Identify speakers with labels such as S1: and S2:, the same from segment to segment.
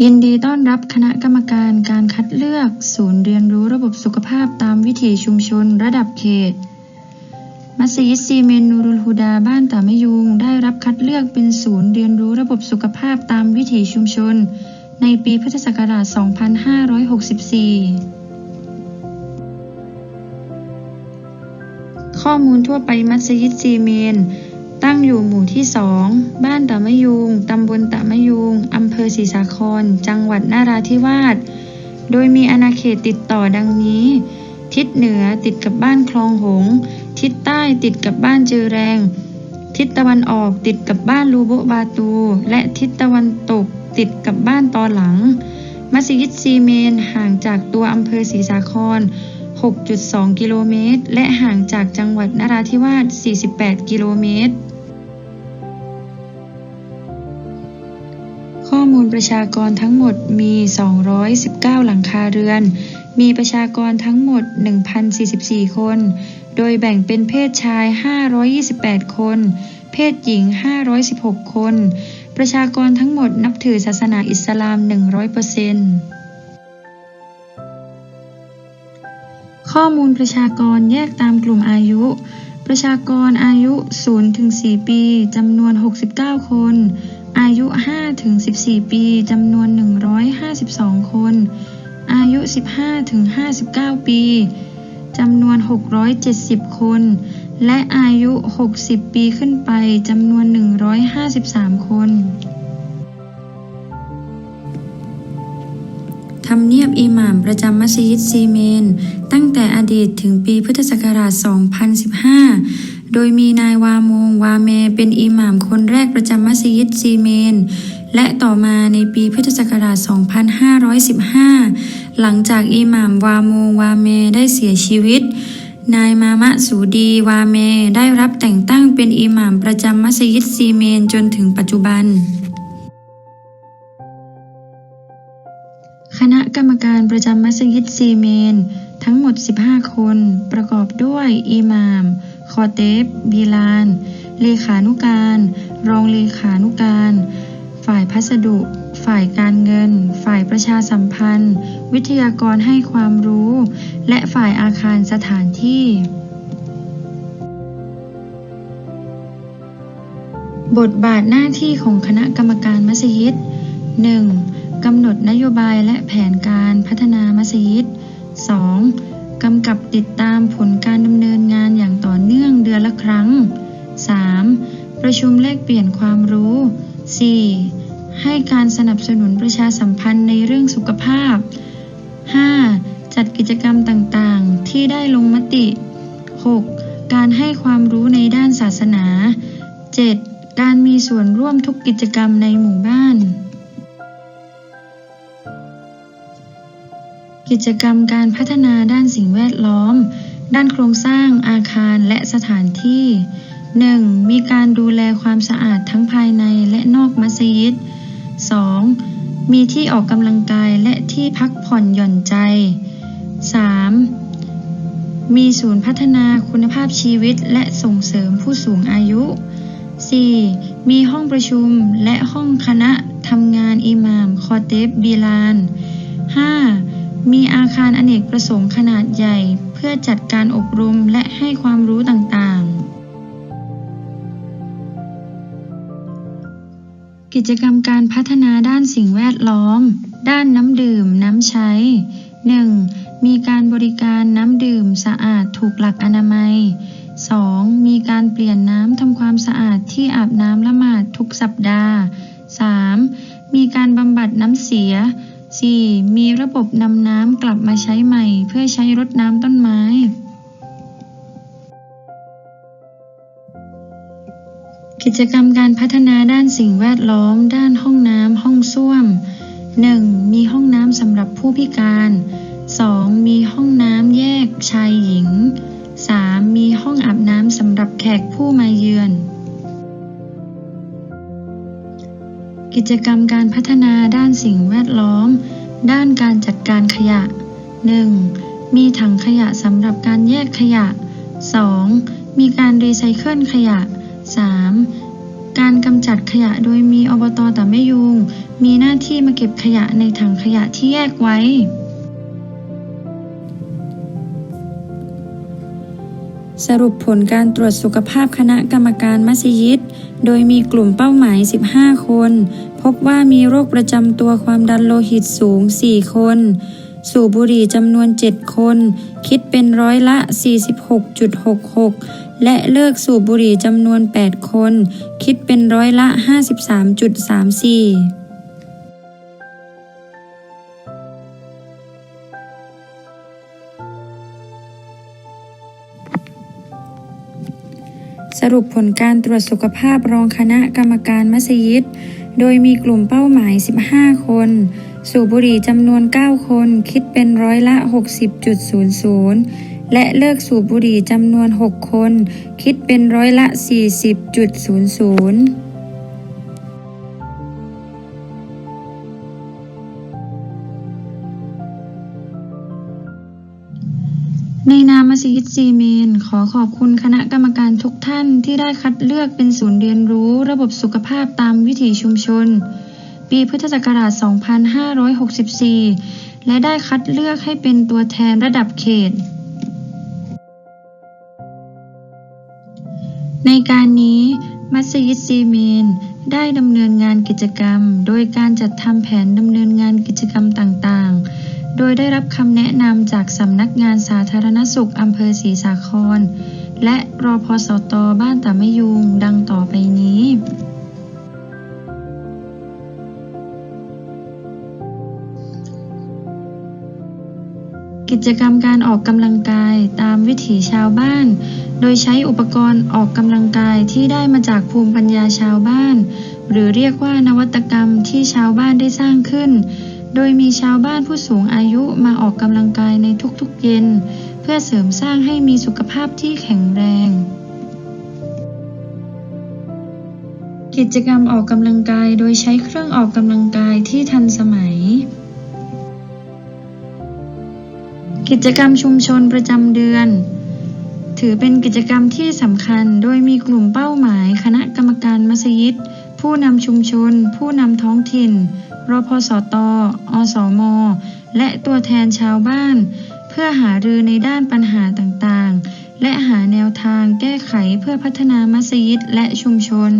S1: ยินดีต้อนรับคณะกรรมการการคัดเลือก ศูนย์เรียนรู้ระบบสุขภาพตามวิถีชุมชนระดับเขต มัสยิดซีเมนนูรุลฮูดาบ้านตามยุง ได้รับคัดเลือกเป็นศูนย์เรียนรู้ระบบสุขภาพตามวิถีชุมชน ในปีพุทธศักราช 2564 ข้อมูลทั่วไปมัสยิดซีเมน ตั้งอยู่หมู่ที่สองบ้านตะมะยุง ตำบลตะมะยุง อำเภอศรีสาคร จังหวัดนาราธิวาส โดยมีอาณาเขตติดต่อดังนี้ ทิศเหนือติดกับบ้านคลองหง ทิศใต้ติดกับบ้านจือแรง ทิศตะวันออกติดกับบ้านลูโบบาตู และทิศตะวันตกติดกับบ้านตอหลัง มัสยิดซีเมนห่างจากตัวอำเภอศรีสาคร 6.2 กิโลเมตร และห่างจากจังหวัดนราธิวาส 48 กิโลเมตรูลประชากรทั้งหมดมี 219 หลังคาเรือน มีประชากรทั้งหมด 1,044 คน โดยแบ่งเป็นเพศชาย 528 คน เพศหญิง 516 คน ประชากรทั้งหมดนับถือศาสนาอิสลาม 100%ข้อมูลประชากรแยกตามกลุ่มอายุ ประชากรอายุ 0-4 ปี จำนวน 69 คน อายุ 5-14 ปี จำนวน 152 คน อายุ 15-59 ปี จำนวน 670 คน และอายุ 60 ปีขึ้นไป จำนวน 153 คน ทำเนียบอิหม่ามประจำมัสยิดซีเมน ตั้งแต่อดีตถึงปีพุทธศักราช 2015 โดยมีนายวามงวาเมเป็นอิหม่ามคนแรกประจำมัสยิดซีเมน และต่อมาในปีพุทธศักราช 2515 หลังจากอิหม่ามวามงวาเมได้เสียชีวิตนายมามะสูดีวาเม ได้รับแต่งตั้งเป็นอิหม่ามประจำมัสยิดซีเมนจนถึงปัจจุบัน คณะกรรมการประจำมัสยิดซีเมน ทั้งหมด 15 คน ประกอบด้วยอิหม่าม คอเตฟบีลาน เลขานุการ รองเลขานุการ ฝ่ายพัสดุ ฝ่ายการเงิน ฝ่ายประชาสัมพันธ์ วิทยากรให้ความรู้ และฝ่ายอาคารสถานที่บทบาทหน้าที่ของคณะกรรมการมัสยิด 1. กำหนดนโยบายและแผนการพัฒนามัสยิด 2. กำกับติดตามผลการดำเนินงานอย่างต่อเนื่องเดือนละครั้ง 3. ประชุมแลกเปลี่ยนความรู้ 4. ให้การสนับสนุนประชาสัมพันธ์ในเรื่องสุขภาพ 5. จัดกิจกรรมต่างๆ ที่ได้ลงมติ 6. การให้ความรู้ในด้านศาสนา 7. การมีส่วนร่วมทุกกิจกรรมในหมู่บ้าน กิจกรรมการพัฒนาด้านสิ่งแวดล้อม ด้านโครงสร้างอาคารและสถานที่ 1. มีการดูแลความสะอาดทั้งภายในและนอกมัสยิด 2. มีที่ออกกำลังกายและที่พักผ่อนหย่อนใจ 3. มีศูนย์พัฒนาคุณภาพชีวิตและส่งเสริมผู้สูงอายุ 4. มีห้องประชุมและห้องคณะทำงานอิหม่ามคอเตฟบีลาน 5. มีอาคารอเนกประสงค์ขนาดใหญ่เพื่อจัดการอบรมและให้ความรู้ต่างๆ กิจกรรมการพัฒนาด้านสิ่งแวดล้อม ด้านน้ำดื่ม น้ำใช้ 1. มีการบริการน้ำดื่มสะอาดถูกหลักอนามัย 2. มีการเปลี่ยนน้ำทำความสะอาดที่อาบน้ำละหมาดทุกสัปดาห์ 3. มีการบำบัดน้ำเสีย 4. มีระบบนำน้ำกลับมาใช้ใหม่ เพื่อใช้รดน้ำต้นไม้ กิจกรรมการพัฒนาด้านสิ่งแวดล้อม ด้านห้องน้ำห้องส้วม 1. มีห้องน้ำสำหรับผู้พิการ 2. มีห้องน้ำแยกชายหญิง 3. มีห้องอาบน้ำสำหรับแขกผู้มาเยือน กิจกรรมการพัฒนาด้านสิ่งแวดล้อม ด้านการจัดการขยะ 1. มีถังขยะสำหรับการแยกขยะ 2. มีการรีไซเคิลขยะ 3. การกำจัดขยะโดยมีอบตแต่ไม่ยุง มีหน้าที่มาเก็บขยะในถังขยะที่แยกไว้ สรุปผลการตรวจสุขภาพคณะกรรมการมัสยิด โดยมีกลุ่มเป้าหมาย 15 คน พบว่ามีโรคประจำตัวความดันโลหิตสูง 4 คน สูบบุหรี่จำนวน 7 คน คิดเป็นร้อยละ 46.66 และเลิกสูบบุหรี่จำนวน 8 คน คิดเป็นร้อยละ 53.34 สรุปผลการตรวจสุขภาพรองคณะกรรมการมัสยิด โดยมีกลุ่มเป้าหมาย 15 คน สูบบุหรี่จำนวน 9 คน คิดเป็นร้อยละ 60.00 และเลิกสูบบุหรี่จำนวน 6 คน คิดเป็นร้อยละ 40.00 ในนามมัสยิดซีเมน ขอขอบคุณคณะกรรมการทุกท่านที่ได้คัดเลือกเป็นศูนย์เรียนรู้ระบบสุขภาพตามวิถีชุมชน ปีพุทธศักราช 2564 และได้คัดเลือกให้เป็นตัวแทนระดับเขต ในการนี้ มัสยิดซีเมน ได้ดำเนินงานกิจกรรม โดยการจัดทำแผนดำเนินงานกิจกรรมต่างๆ โดยได้รับคำแนะนำจากสำนักงานสาธารณสุขอำเภอศรีสาคร และรอพสตบ้านตะมะยุงดังต่อไปนี้ กิจกรรมการออกกำลังกายตามวิถีชาวบ้าน โดยใช้อุปกรณ์ออกกำลังกายที่ได้มาจากภูมิปัญญาชาวบ้าน หรือเรียกว่านวัตกรรมที่ชาวบ้านได้สร้างขึ้น โดยมีชาวบ้านผู้สูงอายุมาออกกำลังกายในทุกๆเย็น เพื่อเสริมสร้างให้มีสุขภาพที่แข็งแรง กิจกรรมออกกำลังกายโดยใช้เครื่องออกกำลังกายที่ทันสมัย กิจกรรมชุมชนประจำเดือน ถือเป็นกิจกรรมที่สำคัญโดยมีกลุ่มเป้าหมาย คณะกรรมการมัสยิดผู้นำชุมชน ผู้นำท้องถิ่น รพสต อสม และตัวแทนชาวบ้าน เพื่อหารือในด้านปัญหาต่างๆ และหาแนวทางแก้ไขเพื่อพัฒนามัสยิดและชุมชน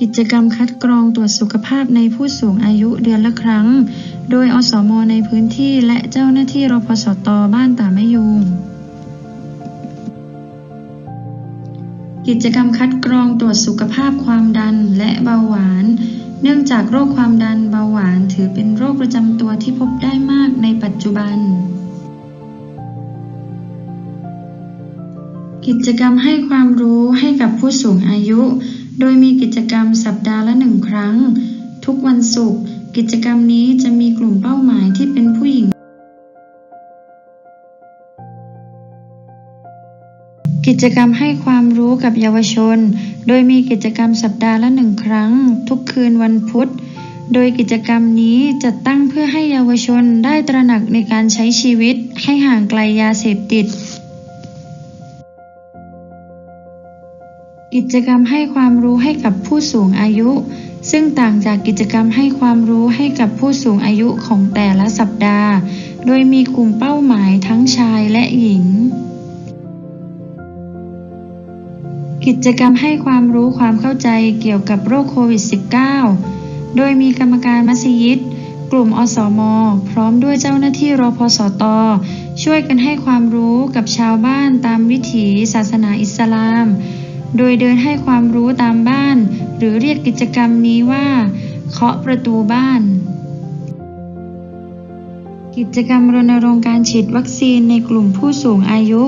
S1: กิจกรรมคัดกรองตรวจสุขภาพในผู้สูงอายุเดือนละครั้ง โดยอสมในพื้นที่และเจ้าหน้าที่รพสต บ้านตาแม่ยุง กิจกรรมคัดกรองตรวจสุขภาพความดันและเบาหวาน เนื่องจากโรคความดันเบาหวานถือเป็นโรคประจำตัวที่พบได้มากในปัจจุบัน กิจกรรมให้ความรู้ให้กับผู้สูงอายุ โดยมีกิจกรรมสัปดาห์ละหนึ่งครั้ง ทุกวันศุกร์กิจกรรมนี้จะมีกลุ่มเป้าหมายที่เป็นผู้หญิง กิจกรรมให้ความรู้กับเยาวชน โดยมีกิจกรรมสัปดาห์ละหนึ่งครั้ง ทุกคืนวันพุธ โดยกิจกรรมนี้จัดตั้งเพื่อให้เยาวชนได้ตระหนักในการใช้ชีวิตให้ห่างไกลยาเสพติด กิจกรรมให้ความรู้ให้กับผู้สูงอายุ ซึ่งต่างจากกิจกรรมให้ความรู้ให้กับผู้สูงอายุของแต่ละสัปดาห์ โดยมีกลุ่มเป้าหมายทั้งชายและหญิง กิจกรรมให้ความรู้ความเข้าใจเกี่ยวกับโรคโควิด -19 โดยมีกรรมการมัสยิด กลุ่มอสม พร้อมด้วยเจ้าหน้าที่รพสต ช่วยกันให้ความรู้กับชาวบ้านตามวิถีศาสนาอิสลาม โดยเดินให้ความรู้ตามบ้าน หรือเรียกกิจกรรมนี้ว่าเคาะประตูบ้าน กิจกรรมรณรงค์การฉีดวัคซีนในกลุ่มผู้สูงอายุ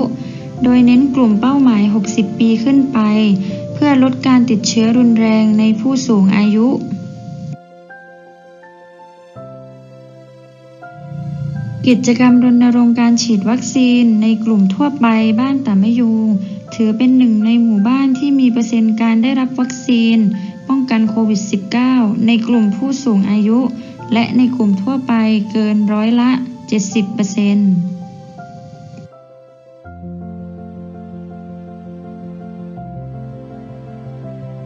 S1: โดยเน้นกลุ่มเป้าหมาย 60 ปีขึ้นไป เพื่อลดการติดเชื้อรุนแรงในผู้สูงอายุ กิจกรรมรณรงค์การฉีดวัคซีนในกลุ่มทั่วไปบ้านตามะยูงถือเป็นหนึ่งในหมู่บ้านที่มีเปอร์เซ็นต์การได้รับวัคซีน ป้องกันโควิด -19 ในกลุ่มผู้สูงอายุ และในกลุ่มทั่วไปเกินร้อยละ 70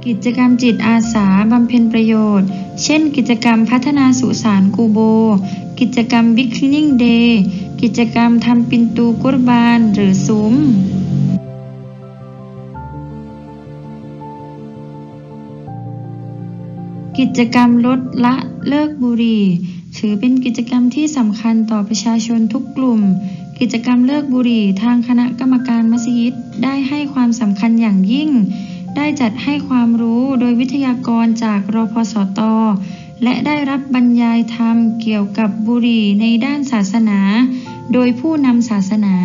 S1: กิจกรรมจิตอาสาบำเพ็ญประโยชน์ เช่น กิจกรรมพัฒนาสุสานกูโบ กิจกรรมบิ๊กคลีนิ่งเดย์กิจกรรมทำปินตูกุรบานหรือซุ้มกิจกรรมลดละเลิกบุหรี่ ถือเป็นกิจกรรมที่สำคัญต่อประชาชนทุกกลุ่ม กิจกรรมเลิกบุหรี่ทางคณะกรรมการมัสยิดได้ให้ความสำคัญอย่างยิ่ง ได้จัดให้ความรู้โดยวิทยากรจากรพสต และได้รับบรรยายธรรมเกี่ยวกับบุหรี่ในด้านศาสนา โดยผู้นำศาสนา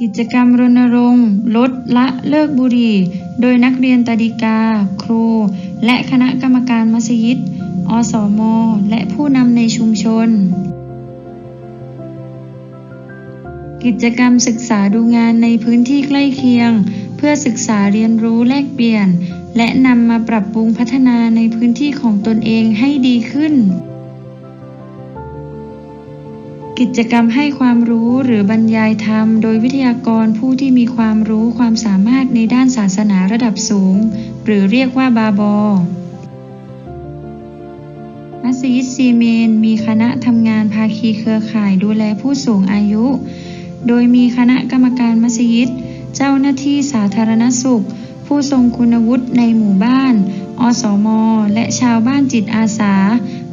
S1: กิจกรรมรณรงค์ลดละเลิกบุหรี่ โดยนักเรียนตาดิกา ครู และคณะกรรมการมัสยิด อสมและผู้นำในชุมชน กิจกรรมศึกษาดูงานในพื้นที่ใกล้เคียง เพื่อศึกษาเรียนรู้แลกเปลี่ยน และนำมาปรับปรุงพัฒนาในพื้นที่ของตนเองให้ดีขึ้น กิจกรรมให้ความรู้หรือบรรยายธรรม โดยวิทยากรผู้ที่มีความรู้ความสามารถในด้านศาสนาระดับสูง หรือเรียกว่าบาบอมัสยิดซีเมน มีคณะทำงานภาคีเครือข่ายดูแลผู้สูงอายุ โดยมีคณะกรรมการมัสยิด เจ้าหน้าที่สาธารณสุข ผู้ทรงคุณวุฒิในหมู่บ้าน อสม และชาวบ้านจิตอาสา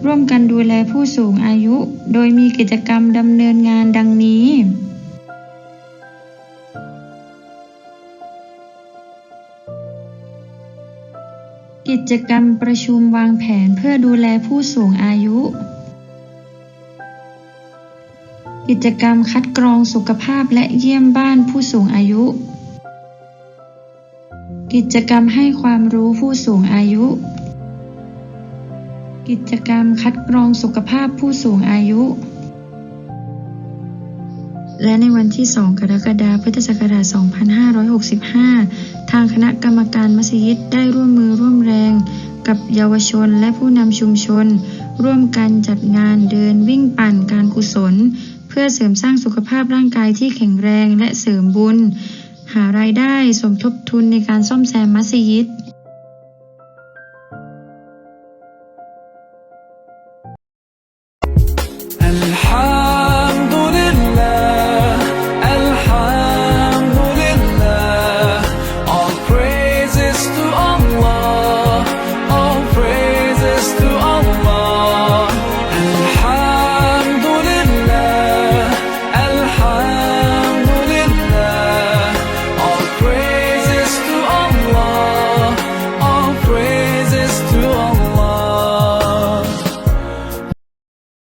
S1: ร่วมกันดูแลผู้สูงอายุ โดยมีกิจกรรมดำเนินงานดังนี้กิจกรรมประชุมวางแผนเพื่อดูแลผู้สูงอายุ กิจกรรมคัดกรองสุขภาพและเยี่ยมบ้านผู้สูงอายุ กิจกรรมให้ความรู้ผู้สูงอายุ กิจกรรมคัดกรองสุขภาพผู้สูงอายุ และในวันที่ 2 กรกฎาคม พุทธศักราช 2565 ทางคณะกรรมการมัสยิดได้ร่วมมือร่วมแรงกับเยาวชนและผู้นำชุมชน ร่วมกันจัดงานเดินวิ่งปั่นการกุศล เพื่อเสริมสร้างสุขภาพร่างกายที่แข็งแรงและเสริมบุญ หารายได้สมทบทุนในการซ่อมแซมมัสยิด